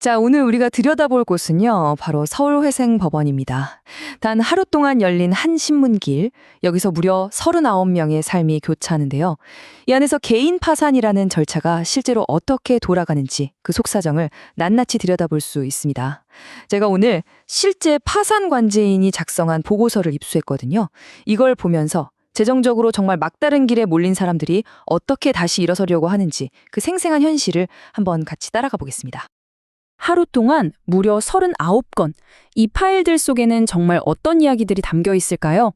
자, 오늘 우리가 들여다볼 곳은요, 바로 서울회생법원입니다. 단 하루 동안 열린 한 신문길, 여기서 무려 39명의 삶이 교차하는데요. 이 안에서 개인 파산이라는 절차가 실제로 어떻게 돌아가는지 그 속사정을 낱낱이 들여다볼 수 있습니다. 제가 오늘 실제 파산 관제인이 작성한 보고서를 입수했거든요. 이걸 보면서 재정적으로 정말 막다른 길에 몰린 사람들이 어떻게 다시 일어서려고 하는지 그 생생한 현실을 한번 같이 따라가 보겠습니다. 하루 동안 무려 39건. 이 파일들 속에는 정말 어떤 이야기들이 담겨 있을까요?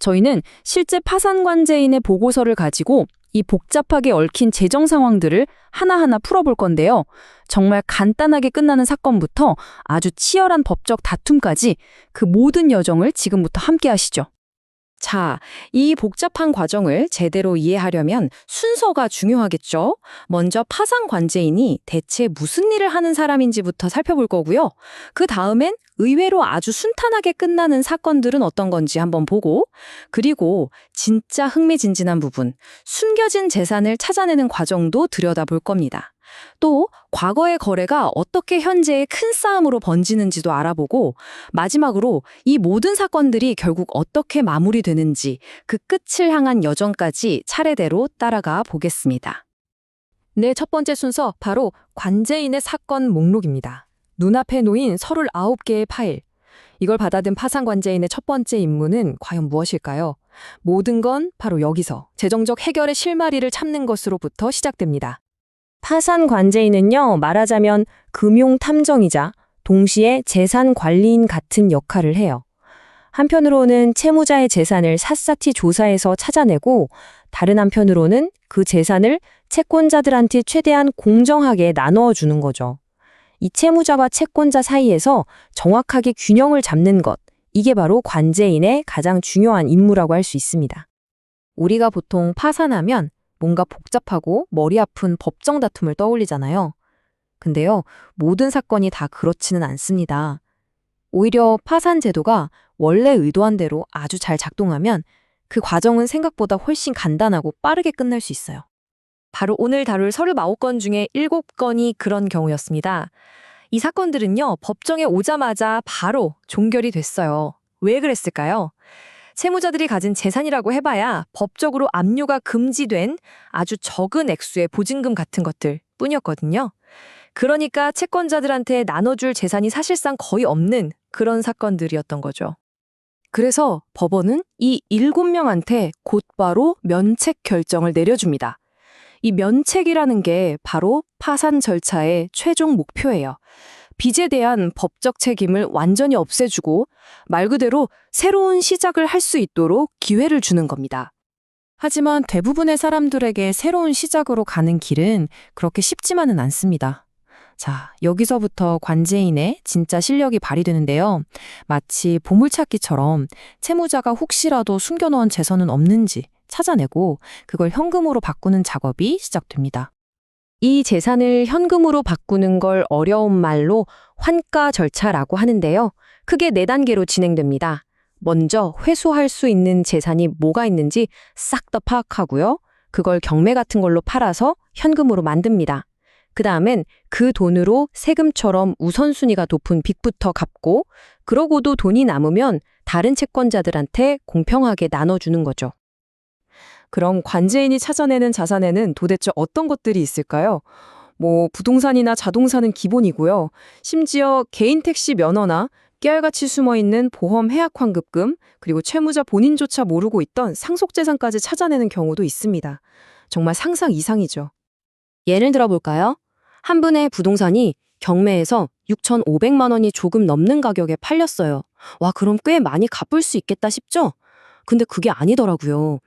저희는 실제 파산 관제인의 보고서를 가지고 이 복잡하게 얽힌 재정 상황들을 하나하나 풀어볼 건데요. 정말 간단하게 끝나는 사건부터 아주 치열한 법적 다툼까지 그 모든 여정을 지금부터 함께 하시죠. 자, 이 복잡한 과정을 제대로 이해하려면 순서가 중요하겠죠? 먼저 파산 관제인이 대체 무슨 일을 하는 사람인지부터 살펴볼 거고요. 그 다음엔 의외로 아주 순탄하게 끝나는 사건들은 어떤 건지 한번 보고, 그리고 진짜 흥미진진한 부분, 숨겨진 재산을 찾아내는 과정도 들여다볼 겁니다. 또 과거의 거래가 어떻게 현재의 큰 싸움으로 번지는지도 알아보고 마지막으로 이 모든 사건들이 결국 어떻게 마무리되는지 그 끝을 향한 여정까지 차례대로 따라가 보겠습니다. 네, 첫 번째 순서 바로 관제인의 사건 목록입니다. 눈앞에 놓인 39개의 파일. 이걸 받아든 파산관제인의 첫 번째 임무는 과연 무엇일까요? 모든 건 바로 여기서 재정적 해결의 실마리를 찾는 것으로부터 시작됩니다. 파산 관제인은요, 말하자면 금융 탐정이자 동시에 재산 관리인 같은 역할을 해요. 한편으로는 채무자의 재산을 샅샅이 조사해서 찾아내고 다른 한편으로는 그 재산을 채권자들한테 최대한 공정하게 나누어 주는 거죠. 이 채무자와 채권자 사이에서 정확하게 균형을 잡는 것, 이게 바로 관제인의 가장 중요한 임무라고 할 수 있습니다. 우리가 보통 파산하면 뭔가 복잡하고 머리 아픈 법정 다툼을 떠올리잖아요. 근데요, 모든 사건이 다 그렇지는 않습니다. 오히려 파산 제도가 원래 의도한 대로 아주 잘 작동하면 그 과정은 생각보다 훨씬 간단하고 빠르게 끝날 수 있어요. 바로 오늘 다룰 39건 중에 7건이 그런 경우였습니다. 이 사건들은요, 법정에 오자마자 바로 종결이 됐어요. 왜 그랬을까요? 채무자들이 가진 재산이라고 해봐야 법적으로 압류가 금지된 아주 적은 액수의 보증금 같은 것들 뿐이었거든요. 그러니까 채권자들한테 나눠줄 재산이 사실상 거의 없는 그런 사건들이었던 거죠. 그래서 법원은 이 7명한테 곧바로 면책 결정을 내려줍니다. 이 면책이라는 게 바로 파산 절차의 최종 목표예요. 빚에 대한 법적 책임을 완전히 없애주고 말 그대로 새로운 시작을 할 수 있도록 기회를 주는 겁니다. 하지만 대부분의 사람들에게 새로운 시작으로 가는 길은 그렇게 쉽지만은 않습니다. 자, 여기서부터 관제인의 진짜 실력이 발휘되는데요. 마치 보물찾기처럼 채무자가 혹시라도 숨겨놓은 재산은 없는지 찾아내고 그걸 현금으로 바꾸는 작업이 시작됩니다. 이 재산을 현금으로 바꾸는 걸 어려운 말로 환가 절차라고 하는데요. 크게 네 단계로 진행됩니다. 먼저 회수할 수 있는 재산이 뭐가 있는지 싹 다 파악하고요. 그걸 경매 같은 걸로 팔아서 현금으로 만듭니다. 그 다음엔 그 돈으로 세금처럼 우선순위가 높은 빚부터 갚고, 그러고도 돈이 남으면 다른 채권자들한테 공평하게 나눠주는 거죠. 그럼 관제인이 찾아내는 자산에는 도대체 어떤 것들이 있을까요? 뭐 부동산이나 자동차는 기본이고요. 심지어 개인 택시 면허나 깨알같이 숨어 있는 보험 해약 환급금, 그리고 채무자 본인조차 모르고 있던 상속 재산까지 찾아내는 경우도 있습니다. 정말 상상 이상이죠. 예를 들어 볼까요? 한 분의 부동산이 경매에서 6,500만 원이 조금 넘는 가격에 팔렸어요. 와, 그럼 꽤 많이 갚을 수 있겠다 싶죠? 근데 그게 아니더라고요.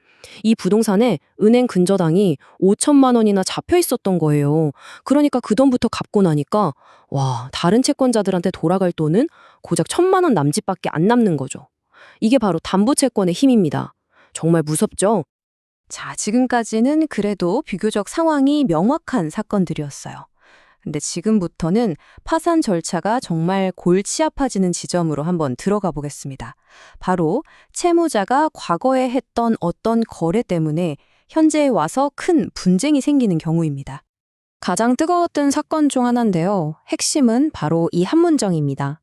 이 부동산에 은행 근저당이 5천만 원이나 잡혀 있었던 거예요. 그러니까 그 돈부터 갚고 나니까 와, 다른 채권자들한테 돌아갈 돈은 고작 천만 원 남짓밖에 안 남는 거죠. 이게 바로 담보 채권의 힘입니다. 정말 무섭죠? 자, 지금까지는 그래도 비교적 상황이 명확한 사건들이었어요. 근데 지금부터는 파산 절차가 정말 골치 아파지는 지점으로 한번 들어가 보겠습니다. 바로 채무자가 과거에 했던 어떤 거래 때문에 현재에 와서 큰 분쟁이 생기는 경우입니다. 가장 뜨거웠던 사건 중 하나인데요. 핵심은 바로 이 한 문장입니다.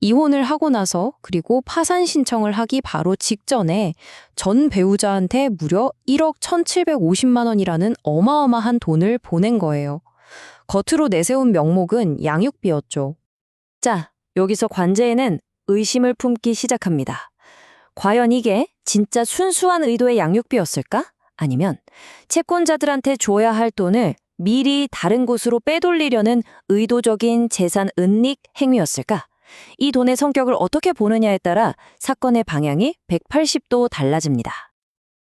이혼을 하고 나서 그리고 파산 신청을 하기 바로 직전에 전 배우자한테 무려 1억 1,750만 원이라는 어마어마한 돈을 보낸 거예요. 겉으로 내세운 명목은 양육비였죠. 자, 여기서 관제에는 의심을 품기 시작합니다. 과연 이게 진짜 순수한 의도의 양육비였을까? 아니면 채권자들한테 줘야 할 돈을 미리 다른 곳으로 빼돌리려는 의도적인 재산 은닉 행위였을까? 이 돈의 성격을 어떻게 보느냐에 따라 사건의 방향이 180도 달라집니다.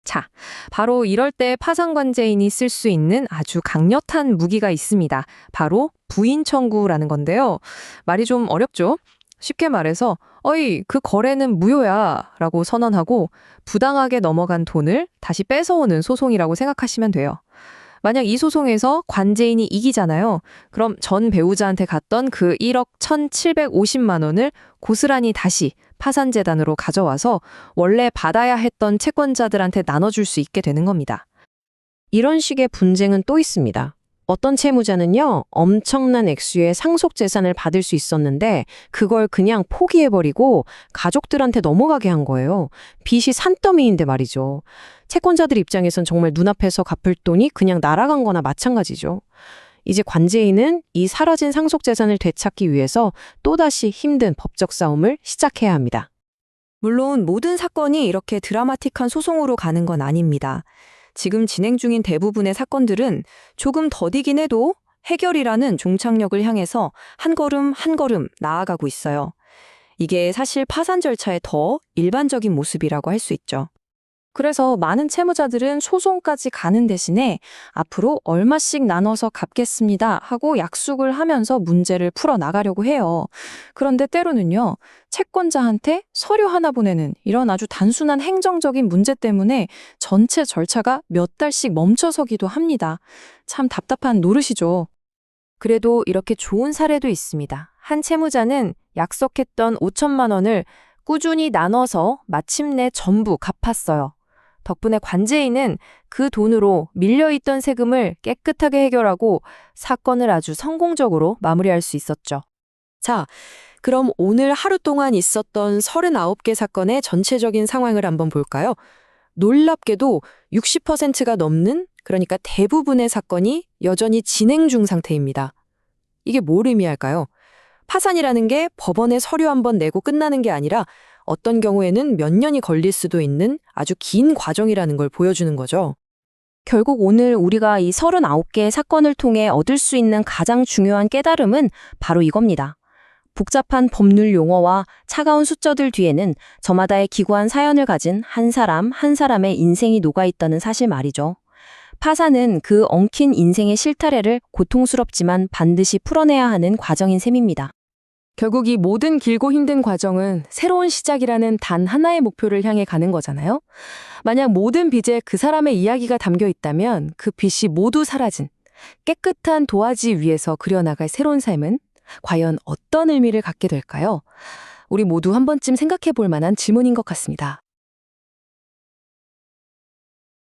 자, 바로 이럴 때 파산관제인이 쓸 수 있는 아주 강력한 무기가 있습니다. 바로 부인 청구라는 건데요. 말이 좀 어렵죠? 쉽게 말해서 어이 그 거래는 무효야 라고 선언하고 부당하게 넘어간 돈을 다시 뺏어오는 소송이라고 생각하시면 돼요. 만약 이 소송에서 관제인이 이기잖아요. 그럼 전 배우자한테 갔던 그 1억 1,750만 원을 고스란히 다시 파산재단으로 가져와서 원래 받아야 했던 채권자들한테 나눠줄 수 있게 되는 겁니다. 이런 식의 분쟁은 또 있습니다. 어떤 채무자는요, 엄청난 액수의 상속 재산을 받을 수 있었는데, 그걸 그냥 포기해버리고 가족들한테 넘어가게 한 거예요. 빚이 산더미인데 말이죠. 채권자들 입장에선 정말 눈앞에서 갚을 돈이 그냥 날아간 거나 마찬가지죠. 이제 관제인은 이 사라진 상속 재산을 되찾기 위해서 또다시 힘든 법적 싸움을 시작해야 합니다. 물론 모든 사건이 이렇게 드라마틱한 소송으로 가는 건 아닙니다. 지금 진행 중인 대부분의 사건들은 조금 더디긴 해도 해결이라는 종착역을 향해서 한 걸음 한 걸음 나아가고 있어요. 이게 사실 파산 절차의 더 일반적인 모습이라고 할 수 있죠. 그래서 많은 채무자들은 소송까지 가는 대신에 앞으로 얼마씩 나눠서 갚겠습니다 하고 약속을 하면서 문제를 풀어 나가려고 해요. 그런데 때로는요, 채권자한테 서류 하나 보내는 이런 아주 단순한 행정적인 문제 때문에 전체 절차가 몇 달씩 멈춰서기도 합니다. 참 답답한 노릇이죠. 그래도 이렇게 좋은 사례도 있습니다. 한 채무자는 약속했던 5천만 원을 꾸준히 나눠서 마침내 전부 갚았어요. 덕분에 관제인은 그 돈으로 밀려있던 세금을 깨끗하게 해결하고 사건을 아주 성공적으로 마무리할 수 있었죠. 자, 그럼 오늘 하루 동안 있었던 39개 사건의 전체적인 상황을 한번 볼까요? 놀랍게도 60%가 넘는, 그러니까 대부분의 사건이 여전히 진행 중 상태입니다. 이게 뭘 의미할까요? 파산이라는 게 법원에 서류 한 번 내고 끝나는 게 아니라 어떤 경우에는 몇 년이 걸릴 수도 있는 아주 긴 과정이라는 걸 보여주는 거죠. 결국 오늘 우리가 이 39개의 사건을 통해 얻을 수 있는 가장 중요한 깨달음은 바로 이겁니다. 복잡한 법률 용어와 차가운 숫자들 뒤에는 저마다의 기구한 사연을 가진 한 사람 한 사람의 인생이 녹아있다는 사실 말이죠. 파산은 그 엉킨 인생의 실타래를 고통스럽지만 반드시 풀어내야 하는 과정인 셈입니다. 결국 이 모든 길고 힘든 과정은 새로운 시작이라는 단 하나의 목표를 향해 가는 거잖아요. 만약 모든 빚에 그 사람의 이야기가 담겨 있다면 그 빚이 모두 사라진 깨끗한 도화지 위에서 그려나갈 새로운 삶은 과연 어떤 의미를 갖게 될까요? 우리 모두 한 번쯤 생각해 볼 만한 질문인 것 같습니다.